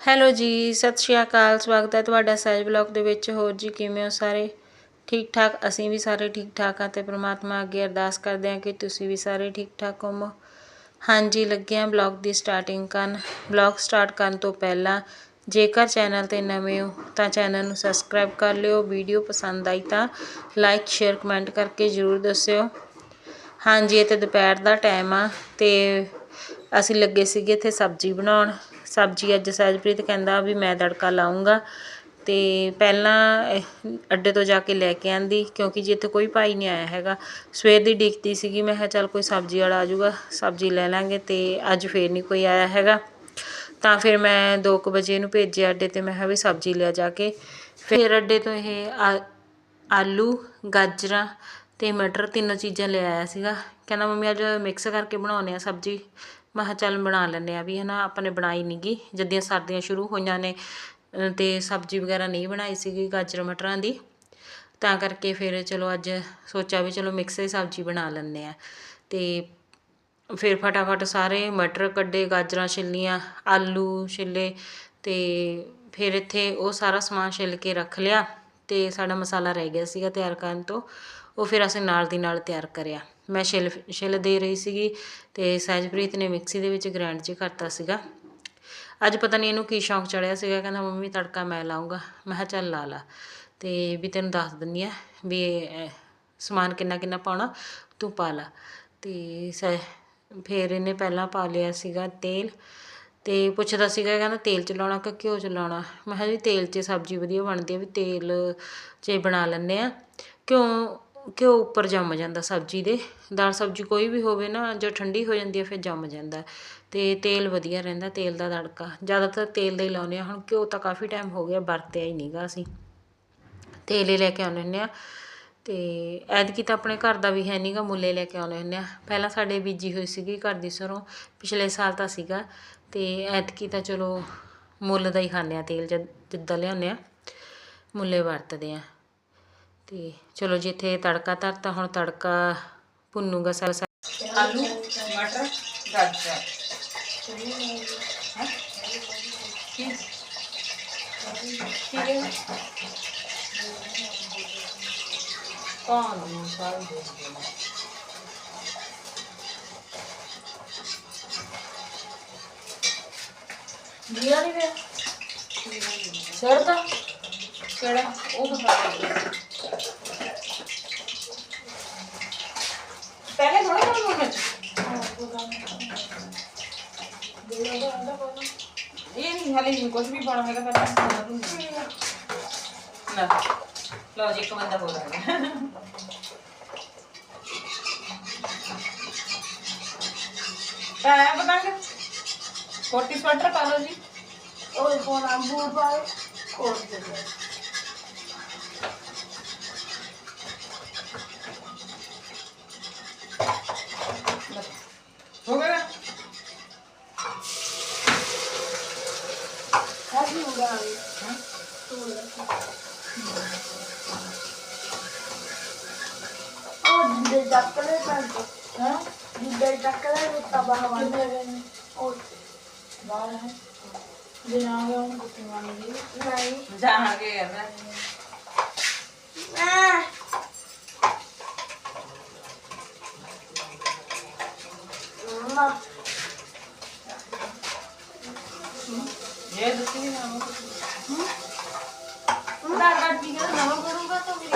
Hello ਜੀ, ਸਤਿ ਸ਼੍ਰੀ ਅਕਾਲ, ਸਵਾਗਤ ਹੈ ਤੁਹਾਡਾ ਸਹਿਜ ਬਲੌਗ ਦੇ ਵਿੱਚ। ਹੋਰ ਜੀ, ਕਿਵੇਂ ਹੋ ਸਾਰੇ? ਠੀਕ ਠਾਕ ਅਸੀਂ ਵੀ ਸਾਰੇ ਠੀਕ ਠਾਕ ਹਾਂ ਤੇ ਪ੍ਰਮਾਤਮਾ ਅੱਗੇ ਅਰਦਾਸ ਕਰਦੇ ਹਾਂ ਕਿ ਤੁਸੀਂ ਵੀ ਸਾਰੇ ਠੀਕ ਠਾਕ ਹੋਵੋ। ਹਾਂਜੀ ਲੱਗੇ ਹਾਂ ਬਲੌਗ ਦੀ ਸਟਾਰਟਿੰਗ ਕਰਨ। ਬਲੌਗ ਸਟਾਰਟ ਕਰਨ ਤੋਂ ਪਹਿਲਾਂ, ਜੇਕਰ ਚੈਨਲ ਤੇ ਨਵੇਂ ਹੋ, ਤਾਂ ਚੈਨਲ ਨੂੰ ਸਬਸਕ੍ਰਾਈਬ ਕਰ ਲਿਓ। ਵੀਡੀਓ ਪਸੰਦ ਆਈ ਤਾਂ ਲਾਈਕ, ਸ਼ੇਅਰ, ਕਮੈਂਟ ਕਰਕੇ ਜ਼ਰੂਰ ਦੱਸਿਓ। ਹਾਂਜੀ, ਇਹ ਤੇ ਦੁਪਹਿਰ ਦਾ ਟਾਈਮ ਆ ਤੇ ਅਸੀਂ ਲੱਗੇ ਸੀਗੇ ਇੱਥੇ ਸਬਜ਼ੀ ਬਣਾਉਣ। ਸਬਜ਼ੀ ਅੱਜ ਸਹਿਜਪ੍ਰੀਤ ਕਹਿੰਦਾ ਵੀ ਮੈਂ ਤੜਕਾ ਲਾਉਂਗਾ ਤੇ ਪਹਿਲਾਂ ਅੱਡੇ ਤੋਂ ਜਾ ਕੇ ਲੈ ਕੇ ਆਂਦੀ ਕਿਉਂਕਿ ਜੀ ਇੱਥੇ ਕੋਈ ਭਾਈ ਨਹੀਂ ਆਇਆ ਹੈਗਾ। ਸਵੇਰ ਦੀ ਡਿੱਕਦੀ ਸੀਗੀ, ਮੈਂ ਕਿਹਾ ਚੱਲ ਕੋਈ ਸਬਜ਼ੀ ਵਾਲਾ ਆ ਜਾਊਗਾ, ਸਬਜ਼ੀ ਲੈ ਲਾਂਗੇ ਤੇ ਅੱਜ ਫੇਰ ਨਹੀਂ ਕੋਈ ਆਇਆ ਹੈਗਾ। ਤਾਂ ਫਿਰ ਮੈਂ 2 ਵਜੇ ਇਹਨੂੰ ਭੇਜਿਆ ਅੱਡੇ ਤੇ, ਮੈਂ ਕਿਹਾ ਵੀ ਸਬਜ਼ੀ ਲਿਆ ਜਾ ਕੇ। ਫਿਰ ਅੱਡੇ ਤੋਂ ਇਹ ਆਲੂ, ਗਾਜਰਾਂ ਤੇ ਮਟਰ ਤਿੰਨੋਂ ਚੀਜ਼ਾਂ ਲੈ ਆਇਆ ਸੀਗਾ। ਕਹਿੰਦਾ ਮੰਮੀ ਅੱਜ ਮਿਕਸ ਕਰਕੇ ਬਣਾਉਂਦੇ ਆ ਸਬਜ਼ੀ। ਮੈਂ ਕਿਹਾ ਚੱਲ ਬਣਾ ਲੈਂਦੇ ਆ ਵੀ ਹਨਾ ਆਪਾਂ ਨੇ ਬਣਾਈ ਨਹੀਂਗੀ ਜਦੀਆਂ ਸਰਦੀਆਂ ਸ਼ੁਰੂ ਹੋਈਆਂ ਨੇ ਅ, ਤੇ ਸਬਜ਼ੀ ਵਗੈਰਾ ਨਹੀਂ ਬਣਾਈ ਸੀਗੀ ਗਾਜਰ ਮਟਰਾਂ ਦੀ। ਤਾਂ ਕਰਕੇ ਫਿਰ ਚਲੋ ਅੱਜ ਸੋਚਿਆ ਵੀ ਚਲੋ ਮਿਕਸ ਹੀ ਸਬਜ਼ੀ ਬਣਾ ਲੈਂਦੇ ਆ ਤੇ ਫਿਰ ਫਟਾਫਟ ਸਾਰੇ ਮਟਰ ਕੱਢੇ ਗਾਜਰਾਂ ਛਿੱਲੀਆਂ ਆਲੂ ਛਿੱਲੇ ਤੇ ਫਿਰ ਇੱਥੇ ਉਹ ਸਾਰਾ ਸਮਾਨ ਛਿੱਲ ਕੇ ਰੱਖ ਲਿਆ ਤੇ ਸਾਡਾ ਮਸਾਲਾ ਰਹਿ ਗਿਆ ਸੀਗਾ ਤਿਆਰ ਕਰਨ ਤੋਂ। ਉਹ ਫਿਰ ਅਸੀਂ ਨਾਲ ਦੀ ਨਾਲ ਤਿਆਰ ਕਰਿਆ। ਮੈਂ ਛਿੱਲ ਛਿੱਲ ਦੇ ਰਹੀ ਸੀਗੀ ਤੇ ਸਹਿਜਪ੍ਰੀਤ ਨੇ ਮਿਕਸੀ ਦੇ ਵਿੱਚ ਗ੍ਰਾਈਂਡ ਚ ਕਰਤਾ ਸੀਗਾ। ਅੱਜ ਪਤਾ ਨਹੀਂ ਇਹਨੂੰ ਕੀ ਸ਼ੌਂਕ ਚੜਿਆ ਸੀਗਾ, ਕਹਿੰਦਾ, ਮੰਮੀ, ਤੜਕਾ ਮੈਂ ਲਾਉਂਗਾ ਮੈਂ ਕਿਹਾ, ਚੱਲ ਲਾ ਲਾ। ਤੇ ਵੀ ਤੈਨੂੰ ਦੱਸ ਦਿੰਨੀ ਆ ਵੀ ਸਮਾਨ ਕਿੰਨਾ ਕਿੰਨਾ ਪਾਉਣਾ, ਤੂੰ ਪਾ ਲਾ। ਤੇ ਸਹਿ, ਫਿਰ ਇਹਨੇ ਪਹਿਲਾਂ ਪਾ ਲਿਆ ਸੀਗਾ ਤੇਲ ਤੇ ਪੁੱਛਦਾ ਸੀਗਾ, ਕਹਿੰਦਾ, ਤੇਲ ਚ ਲਾਉਣਾ ਕਿ ਘਿਓ ਚ ਲਾਉਣਾ ਮੈਂ ਕਿਹਾ, ਜੀ, ਤੇਲ 'ਚ ਸਬਜ਼ੀ ਵਧੀਆ ਬਣਦੀ ਹੈ ਵੀ ਤੇਲ 'ਚ ਬਣਾ ਲੈਂਦੇ ਆ। ਕਿਉਂ ਘਿਓ ਉੱਪਰ ਜੰਮ ਜਾਂਦਾ ਸਬਜ਼ੀ ਦੇ। ਦਾਲ ਸਬਜ਼ੀ ਕੋਈ ਵੀ ਹੋਵੇ ਨਾ ਜੋ ਠੰਡੀ ਹੋ ਜਾਂਦੀ ਹੈ, ਫਿਰ ਜੰਮ ਜਾਂਦਾ। ਅਤੇ ਤੇਲ ਵਧੀਆ ਰਹਿੰਦਾ, ਤੇਲ ਦਾ ਤੜਕਾ। ਜ਼ਿਆਦਾਤਰ ਤੇਲ ਦਾ ਹੀ ਲਾਉਂਦੇ ਹਾਂ। ਹੁਣ ਘਿਓ ਤਾਂ ਕਾਫੀ ਟਾਈਮ ਹੋ ਗਿਆ, ਵਰਤਿਆ ਹੀ ਨਹੀਂਗਾ ਅਸੀਂ। ਤੇਲ ਹੀ ਲੈ ਕੇ ਆਉਂਦੇ ਹੁੰਦੇ ਹਾਂ। ਅਤੇ ਐਤਕੀ ਤਾਂ ਆਪਣੇ ਘਰ ਦਾ ਵੀ ਹੈ ਨਹੀਂਗਾ ਮੁੱਲੇ ਲੈ ਕੇ ਆਉਂਦੇ ਹੁੰਦੇ ਹਾਂ। ਪਹਿਲਾਂ ਸਾਡੇ ਬੀਜੀ ਹੋਈ ਸੀਗੀ ਘਰ ਦੀ ਸਰੋਂ, ਪਿਛਲੇ ਸਾਲ ਤਾਂ ਸੀਗਾ। ਅਤੇ ਐਤਕੀ ਤਾਂ ਚਲੋ ਮੁੱਲ ਦਾ ਹੀ ਖਾਂਦੇ ਹਾਂ, ਤੇਲ ਜਦ, ਜਿੱਦਾਂ ਲਿਆਉਂਦੇ ਹਾਂ, ਮੁੱਲੇ ਵਰਤਦੇ ਹਾਂ। ਤੇ ਚਲੋ ਜੀ ਇੱਥੇ ਤੜਕਾ ਧਰਤਾ ਹੁਣ ਤੜਕਾ ਭੁੰਨੂਗਾ ਸਾਰਾ ਸਾਰਾ ਆਲੂ ਮਟਰ ਗਾਜਰ ਹੈਂ? ਕੀ ਕੀ ਹੈ ਕੌਣ ਨੂੰ ਸਾਰੇ ਦੇ ਦੇਣਾ ਜੀਰਾ ਨਹੀਂ ਪਿਆ ਛੱਡਦਾ ਕਿਹੜਾ ਉਹ ਤਾਂ ਖਾ ਪਹਿਲੇ ਥੋੜਾ ਕੰਮ ਹੋਣਾ ਇਹ ਨਹੀਂ ਹਾਲੇ ਨਹੀਂ ਕੁਝ ਵੀ ਪਾਣਾ ਹੈਗਾ ਪਹਿਲਾਂ ਨਾ ਲਓ ਜੀ ਇੱਕ ਬੰਦਾ ਹੋ ਰਿਹਾ ਹੈ ਬਤਾਂਗੇ ਕੋਟੀ ਸਵੈਟਰ ਪਾ ਲਓ ਜੀ। ਉਹ ਕੋਣ ਅੰਬੂਰ ਪਾਏ। ਦੇ ਹੋ ਗਿਆ ਕਾਜੀ ਉਗਾ ਹਾਂ ਉਹ ਦੇ ਚੱਕਲੇ ਪੈਂਟ ਹਾਂ ਜਿੱਦੇ ਚੱਕਲੇ ਨੂੰ ਤਬਾਹ ਵਾਲਾ ਉਹ ਬਾਹਰ ਹੈ ਜੇ ਨਾ ਗਿਆ ਉਹਨੂੰ ਕੁੱਤੇ ਮਾਰਨਗੇ ਨਹੀਂ ਜਾਣਗੇ ਕਹਿੰਦਾ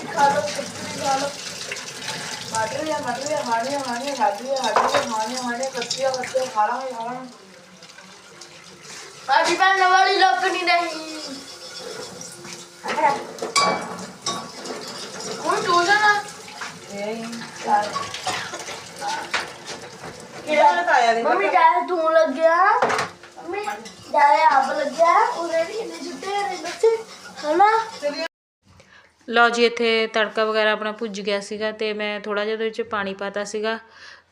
ਖਾ ਲੋ ਕੁਝ ਖਾ ਲਓ। ਮਟਰ ਲਿਆ ਹਾੜੀਆਂ ਹਾੜੀਆਂ ਹਾੜੀਆਂ ਹਾੜੀਆਂ ਹਾੜੀਆਂ ਹਾੜੀਆਂ ਕੱਚੀਆਂ ਕੱਚੀਆਂ ਖਾ ਲਾਂਗੇ ਖਾ ਲਾਂਗੇ ਸਾਡੀ ਭੈਣ ਵਾਲੀ ਲੋਕ ਨਹੀਂ ਰਹੀ। ਹੁਣ ਤੂੰ ਜਾਣਾ? ਚੱਲ। ਕਿਹੜਾ ਲਗਾਇਆ ਦੇ ਮੰਮੀ ਜਾਏ ਤੂੰ ਲੱਗਿਆ? ਮੰਮੀ ਜਾਏ ਆਪ ਲੱਗਿਆ? ਉਹਨੇ ਵੀ ਇਹਨੇ ਜੁੱਤੇ ਨੇ ਬੱਚੇ। ਹਨਾ? ਲਓ ਜੀ, ਇੱਥੇ ਤੜਕਾ ਵਗੈਰਾ ਆਪਣਾ ਭੁੱਜ ਗਿਆ ਸੀਗਾ ਤੇ ਮੈਂ ਥੋੜਾ ਜਿਹਾ ਉਹਦੇ ਵਿੱਚ ਪਾਣੀ ਪਾਤਾ ਸੀਗਾ।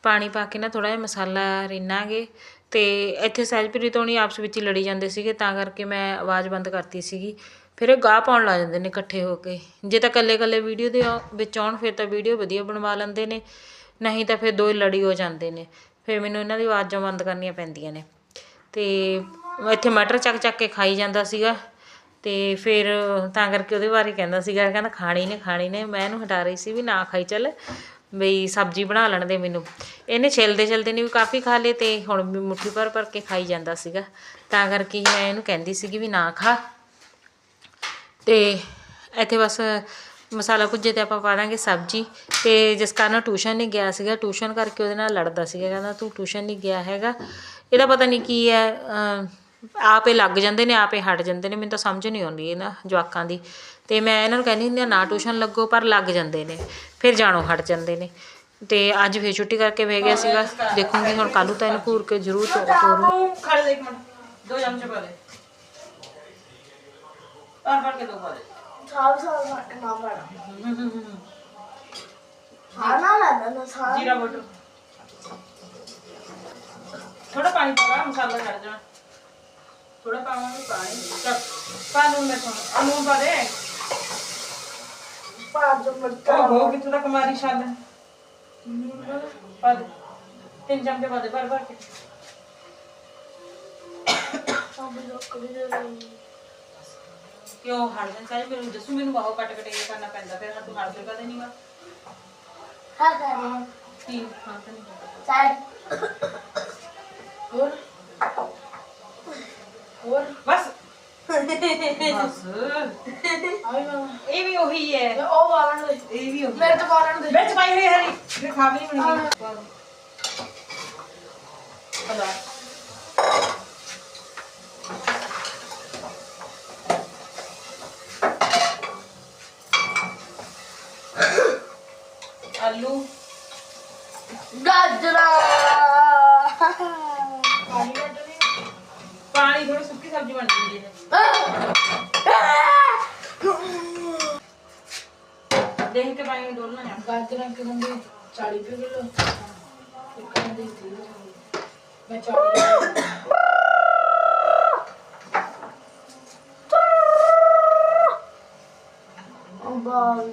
ਪਾਣੀ ਪਾ ਕੇ ਨਾ ਥੋੜਾ ਜਿਹਾ ਮਸਾਲਾ ਰਿੰਨਾਂਗੇ ਤੇ ਇੱਥੇ ਸਹਿਜਪ੍ਰੀਤ ਹੋਣੀ ਆਪਸ ਵਿੱਚ ਹੀ ਲੜੀ ਜਾਂਦੇ ਸੀਗੇ, ਤਾਂ ਕਰਕੇ ਮੈਂ ਆਵਾਜ਼ ਬੰਦ ਕਰਤੀ ਸੀਗੀ। ਫਿਰ ਇਹ ਗਾਹ ਪਾਉਣ ਲੱਗ ਜਾਂਦੇ ਨੇ ਇਕੱਠੇ ਹੋ ਕੇ। ਜੇ ਤਾਂ ਇਕੱਲੇ ਇਕੱਲੇ ਵੀਡੀਓ ਦੇ ਆ- ਵਿੱਚ ਆਉਣ, ਫਿਰ ਤਾਂ ਵੀਡੀਓ ਵਧੀਆ ਬਣਵਾ ਲੈਂਦੇ ਨੇ, ਨਹੀਂ ਤਾਂ ਫਿਰ ਦੋ ਹੀ ਲੜੀ ਹੋ ਜਾਂਦੇ ਨੇ। ਫਿਰ ਮੈਨੂੰ ਇਹਨਾਂ ਦੀ ਆਵਾਜ਼ਾਂ ਬੰਦ ਕਰਨੀਆਂ ਪੈਂਦੀਆਂ ਨੇ। ਤੇ ਇੱਥੇ ਮਟਰ ਚੱਕ ਚੱਕ ਕੇ ਖਾਈ ਜਾਂਦਾ ਸੀਗਾ। ਅਤੇ ਫਿਰ ਤਾਂ ਕਰਕੇ ਉਹਦੇ ਬਾਰੇ ਕਹਿੰਦਾ ਸੀਗਾ, ਕਹਿੰਦਾ ਖਾਣੀ ਨੇ ਖਾਣੀ ਨੇ, ਮੈਂ ਇਹਨੂੰ ਹਟਾ ਰਹੀ ਸੀ ਵੀ ਨਾ ਖਾਈ ਚੱਲ, ਬਈ ਸਬਜ਼ੀ ਬਣਾ ਲੈਣ ਦੇ ਮੈਨੂੰ। ਇਹਨੇ ਛਿਲਦੇ ਛਿਲਦੇ ਨੇ ਵੀ ਕਾਫੀ ਖਾ ਲਏ ਅਤੇ ਹੁਣ ਵੀ ਮੁੱਠੀ ਭਰ ਭਰ ਕੇ ਖਾਈ ਜਾਂਦਾ ਸੀਗਾ। ਤਾਂ ਕਰਕੇ ਹੀ ਮੈਂ ਇਹਨੂੰ ਕਹਿੰਦੀ ਸੀਗੀ ਵੀ ਨਾ ਖਾ। ਅਤੇ ਇੱਥੇ ਬਸ ਮਸਾਲਾ ਭੁੱਜੇ ਤੇ ਆਪਾਂ ਪਾ ਦਾਂਗੇ ਸਬਜ਼ੀ। ਤੇ ਜਿਸ ਕਾਰਨ ਟਿਊਸ਼ਨ ਨਹੀਂ ਗਿਆ ਸੀਗਾ, ਟਿਊਸ਼ਨ ਕਰਕੇ ਉਹਦੇ ਨਾਲ ਲੜਦਾ ਸੀਗਾ, ਕਹਿੰਦਾ ਤੂੰ ਟਿਊਸ਼ਨ ਨਹੀਂ ਗਿਆ ਹੈਗਾ। ਇਹਦਾ ਪਤਾ ਨਹੀਂ ਕੀ ਹੈ ਆਪੇ ਲੱਗ ਜਾਂਦੇ ਨੇ ਆਪੇ ਹਟ ਜਾਂਦੇ ਨੇ ਮੈਨੂੰ ਤਾਂ ਸਮਝ ਨਹੀਂ ਆਉਂਦੀ ਇਹਨਾਂ ਜਵਾਕਾਂ ਦੀ। ਤੇ ਮੈਂ ਇਹਨਾਂ ਨੂੰ ਕਹਿੰਦੀ ਹੁੰਦੀ ਹਾਂ ਨਾ ਟਿਊਸ਼ਨ ਲੱਗੋ ਪਰ ਲੱਗ ਜਾਂਦੇ ਨੇ ਫਿਰ ਜਾਣੋ ਹਟ ਜਾਂਦੇ ਨੇ। ਤੇ ਅੱਜ ਫੇਰ ਛੁੱਟੀ ਕਰਕੇ ਵੇ ਗਿਆ ਸੀਗਾ ਦੇਖੂੰਗੀ ਹੁਣ ਕੱਲ੍ਹ ਨੂੰ ਤਾਂ ਇਹਨੂੰ ਘੂਰ ਕੇ ਜ਼ਰੂਰ ਤੋ- ਤੋਰੂ। ਖੜ ਦੇ ਇੱਕ ਮਿੰਟ ਦੋ ਚਮਚੇ ਪਾ ਦੇ। ਪਰ ਪਰ ਕੇ ਦੋ ਪਾ ਦੇ। ਸਾਲ ਸਾਲ ਨਾ ਬੜਾ ਖਾਣਾ ਲੈਣਾ ਨਾ ਸਾਲ। ਜੀਰਾ ਬਟਰ ਥੋੜਾ ਪਾਣੀ ਪਾ ਮਸਾਲਾ ਛੱਡ ਜਾਣਾ ਥੋੜਾ ਪਾਵਾਂਗੇ ਪਾਣੀ। ਚੱਲ ਪਾ ਲੂਣ ਮੈਂ ਤੁਹਾਨੂੰ। ਅਨੂਨ ਪਾ ਦੇ। ਪਾਜ ਮਟਾ ਓਹੋ ਕਿੱਥੋਂ ਤੱਕ ਮਾਰੀ ਛਾਲ? ਪਾ ਦੇ। ਤਿੰਨ ਚਮਚੇ ਪਾ ਦੇ ਭਰ ਭਰ ਕੇ। ਕਿਉਂ ਹੜ ਜਾਂ ਚਾਹੇ ਮੈਨੂੰ ਦੱਸੂ ਮੈਨੂੰ ਬਾਹੋਂ ਕੱਟ ਕੱਟ ਕਰਨਾ ਪੈਂਦਾ। ਫਿਰ ਹੱਥ ਹੜ ਦੇ ਕਦੇ ਨਹੀਂ ਵਾ ਹਾਂ ਕਰੇ ਕੀ ਹਾਂ ਤਾਂ ਨਹੀਂ। ਸਾਈਡ ਹੋਰ? ਹੋਰ ਬਸ। ਬਸ। ਆਈ ਨਾ ਇਹ ਵੀ ਉਹੀ ਹੈ। ਉਹ ਵਾਲਣ ਦੇ ਇਹ ਵੀ ਉਹੀ ਮੇਰੇ ਤੋਂ ਵਾਲਣ ਦੇ ਵਿੱਚ ਪਾਈ ਹੋਈ ਹਰੀ। ਖਾ ਵੀ ਨਹੀਂ ਬਣੀ ਪਾ ਦੋ ਪਲਾ ਆਲੂ ਗਾਜਰਾ ਪਾਣੀ ਕੱਢਣੀ ਪਾਣੀ ਥੋੜੀ ਸੁੱਕੀ ਸਬਜ਼ੀ ਬਣ ਜਾਂਦੀ ਹੈ ਦੇਖ ਕੇ ਪਾਣੀ ਡੋਲਣਾ ਹੈ ਗਾਜਰਾਂ ਕਿੰਨੇ ਦੀ 40 ਰੁਪਏ ਕਿਲੋ ਕਿੰਨੇ ਦੀ 30 ਮੈਂ 40 ਬਾਲ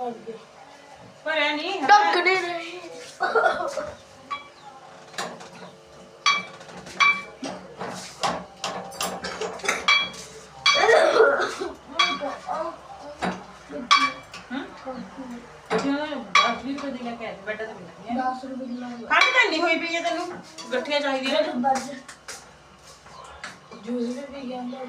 ਅੱਗੇ ਪਰ ਇਹ ਨਹੀਂ ਹੈ। ਟੱਕਦੇ ਨਹੀਂ ਕਿਉਂ ਦਸ ਵੀਹ ਰੁਪਏ ਦੀ ਲੈ ਕੇ ਆਏ ਬੈਠਾ ਤੇ ਮਿਲਣੀ ਹੈ 10 ਰੁਪਏ ਦੀ ਲਾ ਖੰਡ ਤਾਂ ਨਹੀਂ ਹੋਈ ਪਈ ਹੈ ਤੈਨੂੰ ਗੱਠੀਆਂ ਚਾਹੀਦੀਆਂ ਨੇ ਬੱਜ ਜੂਸ ਵੀ ਪੀ ਗਿਆ ਅੰਦਰ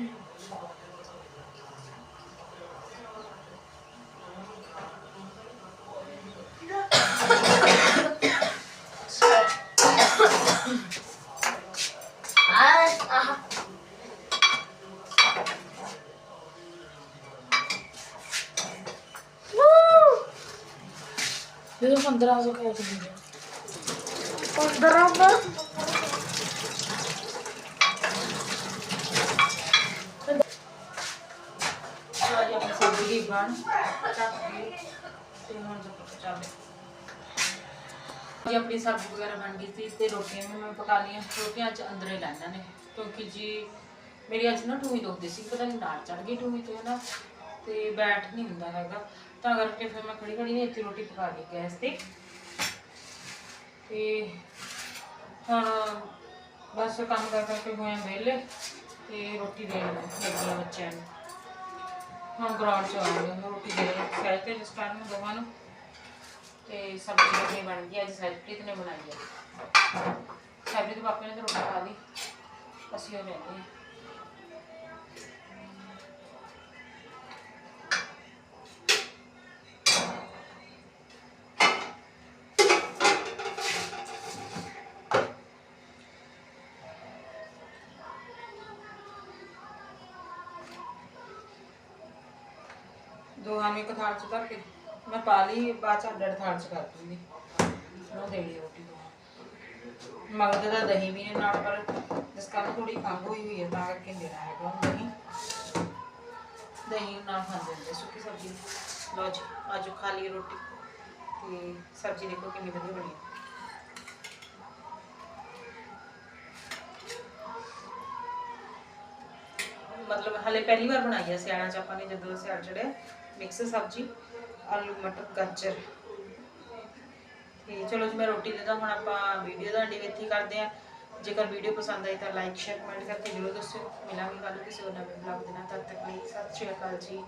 ਆਹ ਆਹ ਇਹ ਤਾਂ 1500 ਕਹਿ ਚੁੱਕੀ ਹੈ 1500 ਸਬਜ਼ੀ ਬਣ ਚੱਕ ਤੇ ਹੁਣ ਜਦ ਜੀ ਆਪਣੀ ਸਬਜ਼ੀ ਵਗੈਰਾ ਬਣ ਗਈ ਸੀ ਤੇ ਰੋਟੀਆਂ ਵੀ ਮੈਂ ਪਕਾ ਲਈਆਂ ਰੋਟੀਆਂ ਅੱਜ ਅੰਦਰੇ ਲੈਣਾ ਨੇ ਕਿਉਂਕਿ ਜੀ ਮੇਰੀ ਅੱਜ ਨਾ ਟੂਈ ਦੁਖਦੀ ਸੀ ਪਤਾ ਨਹੀਂ ਨਾੜ ਚੜ ਗਈ ਟੂਈ ਤੇ ਨਾ ਤੇ ਬੈਠ ਨਹੀਂ ਹੁੰਦਾ ਹੈਗਾ। ਤਾਂ ਕਰਕੇ ਫਿਰ ਮੈਂ ਖੜੀ ਖੜੀ ਨੇ ਇੱਥੇ ਰੋਟੀ ਪਕਾ ਲਈ ਗੈਸ ਤੇ। ਤੇ ਹੁਣ ਬਸ ਕੰਮ ਕਰ ਕਰਕੇ ਹੋਏ ਵਿਹਲੇ ਤੇ ਰੋਟੀ ਦੇਣ ਲੱਗੀ ਬੱਚਿਆਂ ਨੂੰ। ਹੁਣ ਗਰਾਊਂਡ ਚ ਆਉਂਗੇ ਮੈਂ ਰੋਟੀ ਦੇ ਰਹੀ ਸਾਈਡ ਤੇ ਜਿਸ ਕਾਰਨ ਨੂੰ ਦੋਵਾਂ ਨੂੰ। ਤੇ ਸਬਜ਼ੀ ਆਪਣੀ ਬਣ ਗਈ, ਅੱਜ ਸਹਿਜਪ੍ਰੀਤ ਨੇ ਬਣਾਈ ਹੈ ਸਹਿਜਪ੍ਰੀਤ ਦੇ ਪਾਪੇ ਨੇ ਤਾਂ ਰੋਟੀ ਖਾ ਲਈ। ਅਸੀਂ ਉਹ ਰਹਿੰਦੇ ਹਾਂ ਦੋਹਾਂ ਨੂੰ ਇੱਕ ਥਾਲ 'ਚ ਧਰ ਕੇ ਮੈਂ ਪਾ ਲਈ, ਬਾਅਦ 'ਚ ਅੱਡ ਅੱਡ ਥਾਲ 'ਚ ਕਰ ਦੂੰਗੀ। ਉਹਨੂੰ ਦੇਣੀ ਰੋਟੀ ਤੋਂ ਮਗਦ ਦਾ ਦਹੀਂ ਵੀ ਨੇ ਨਾਲ, ਪਰ ਜਿਸ ਕਾਰਨ ਥੋੜੀ ਖੰਘ ਹੋਈ ਹੋਈ ਹੈ, ਤਾਂ ਕਰਕੇ ਦੇਣਾ ਹੈਗਾ ਦਹੀਂ। ਦਹੀਂ ਨਾਲ ਖਾਂਦੇ ਹੁੰਦੇ ਸੁੱਕੀ ਸਬਜ਼ੀ। ਲਓ ਜੀ ਆਜੋ ਖਾ ਲਈ ਰੋਟੀ। ਤੇ ਸਬਜ਼ੀ ਦੇਖੋ ਕਿੰਨੀ ਵਧੀਆ ਬਣੀ ਹੈ। ਮਤਲਬ ਹਲੇ ਪਹਿਲੀ ਵਾਰ ਬਣਾਈ ਹੈ ਸਿਆਣਾ ਚ ਆਪਾਂ ਨੇ ਜਦੋਂ ਸਿਆੜ ਚੜਿਆ। ਮਿਕਸ ਸਬਜ਼ੀ, ਆਲੂ, ਮਟਰ, ਗਾਜਰ। ਤੇ ਚਲੋ ਜੀ, ਮੈਂ ਰੋਟੀ ਦੇ ਦਾਂ ਹੁਣ ਆਪਾਂ ਵੀਡੀਓ ਦਾ ਐਂਡ ਇੱਥੇ ਕਰਦੇ ਆ ਜੇਕਰ ਵੀਡੀਓ ਪਸੰਦ ਆਈ ਤਾਂ ਲਾਈਕ ਸ਼ੇਅਰ ਕਮੈਂਟ ਕਰਕੇ ਜਰੂਰ ਦੱਸਿਓ। ਮਿਲਾਂਗੇ ਕੱਲ ਕਿਸੇ ਹੋਰ ਨਵੇਂ ਵਲੌਗ ਦੇ ਨਾਲ। ਤਦ ਤੱਕ ਲਈ ਸਤਿ ਸ਼੍ਰੀ ਅਕਾਲ ਜੀ।